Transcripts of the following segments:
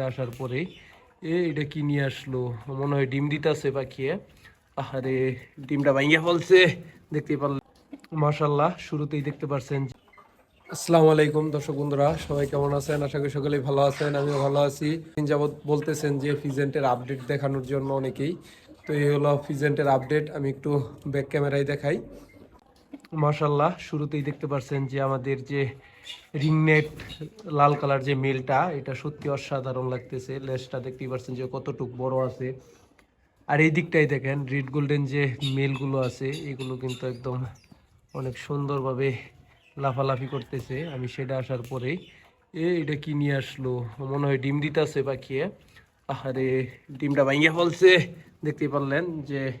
সেটা আসার পরেই। এ, এটা কি নিয়ে আসলো? মনে হয় ডিম দিতেছে পাখিয়ে। আহারে, ডিমটা ভাঙিয়ে ফলছে। দেখতে পারলেন মাশাল্লাহ শুরুতেই দেখতে পারছেন আসসালামু আলাইকুম দর্শক বন্ধুরা, সবাই কেমন আছেন? আশা করি সকলেই ভালো আছেন, আমিও ভালো আছি। যাবৎ বলতেছেন যে ফিজেন্টের আপডেট দেখানোর জন্য অনেকেই। তো এই হলো ফিজেন্টের আপডেট, আমি একটু ব্যাক ক্যামেরায় দেখাই। মাশাল্লাহ শুরুতেই দেখতে পারছেন যে আমাদের যে রিংনেট লাল কালার যে মেলটা, এটা সত্যি অসাধারণ লাগতেছে। লেসটা দেখতেই পারছেন যে কতটুক বড় আছে। আর এই দিকটাই দেখেন, রেড গোল্ডেন যে মেলগুলো আছে, এগুলো কিন্তু একদম অনেক সুন্দরভাবে লাফালাফি করতেছে। আমি সেটা আসার পরেই, এ, এটা কি নিয়ে আসলো? মনে হয় ডিম দিতেছে পাখিয়ে আহারে, ডিমটা ভাঙিয়ে ফলছে। দেখতে পারলেন যে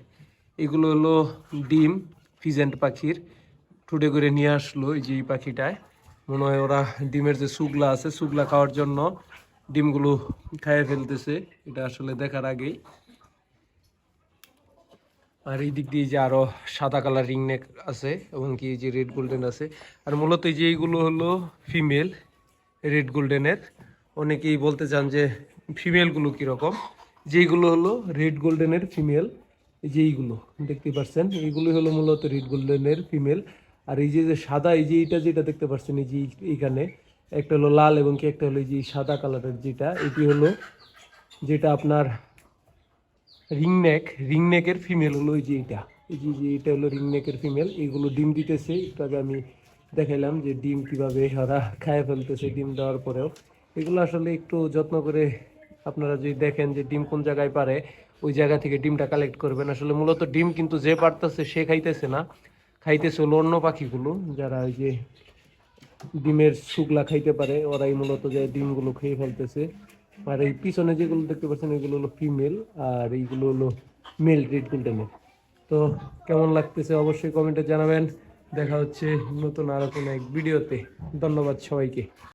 এগুলো হলো ডিম, ফিজেন্ট পাখির। টুডে করে নিয়ে আসলো এই যে এই পাখিটায়। মনে হয় ওরা ডিমের যে সুগলা আছে সুগলা খাওয়ার জন্য ডিমগুলো খাইয়ে ফেলতেছে। এটা আসলে দেখার আগেই। আর এই দিক দিয়ে যে আরও সাদা কালার রিং নেক আছে এবং কি যে রেড গোল্ডেন আছে। আর মূলত এই যে এইগুলো হলো ফিমেল রেড গোল্ডেনের। অনেকেই বলতে চান যে ফিমেলগুলো কীরকম যেইগুলো হলো রেড গোল্ডেনের ফিমেল, এই যে এইগুলো, দেখতে পাচ্ছেন? এইগুলো হলো মূলত রেড গোল্ডেনের ফিমেল। আর এই যে যে সাদা, এই যে এইটা যেটা দেখতে পাচ্ছেন, এই যে এইখানে, একটা হলো লাল এবং কি একটা হলো এই যে সাদা কালারের যেটা, এটি হলো যেটা আপনার রিংনেক রিংনেকের ফিমেল হলো এই যে এটা এই যে যে এটা হলো রিংনেকের ফিমেল এইগুলো ডিম দিতেছে। একটু আগে আমি দেখাইলাম যে ডিম কীভাবে ওরা খায় ফেলতেছে ডিম দেওয়ার পরেও। এগুলো আসলে একটু যত্ন করে আপনারা যদি দেখেন যে ডিম কোন জায়গায় পারে, ওই জায়গা থেকে ডিমটা কালেক্ট করবেন। আসলে মূলত ডিম কিন্তু যে পারতেছে সে খাইতেছে না। খাইতেছে হলো অন্য পাখিগুলো, যারা ওই যে ডিমের শুকলা খাইতে পারে, ওরাই মূলত যে ডিমগুলো খেয়ে ফেলতেছে। আর এই পিছনে যেগুলো দেখতে পাচ্ছেন, এগুলো হলো ফিমেল আর এইগুলো হলো মেল রেড গোল্ডেনের তো কেমন লাগতেছে অবশ্যই কমেন্টে জানাবেন। দেখা হচ্ছে নতুন আরও কোনো এক ভিডিওতে। ধন্যবাদ সবাইকে।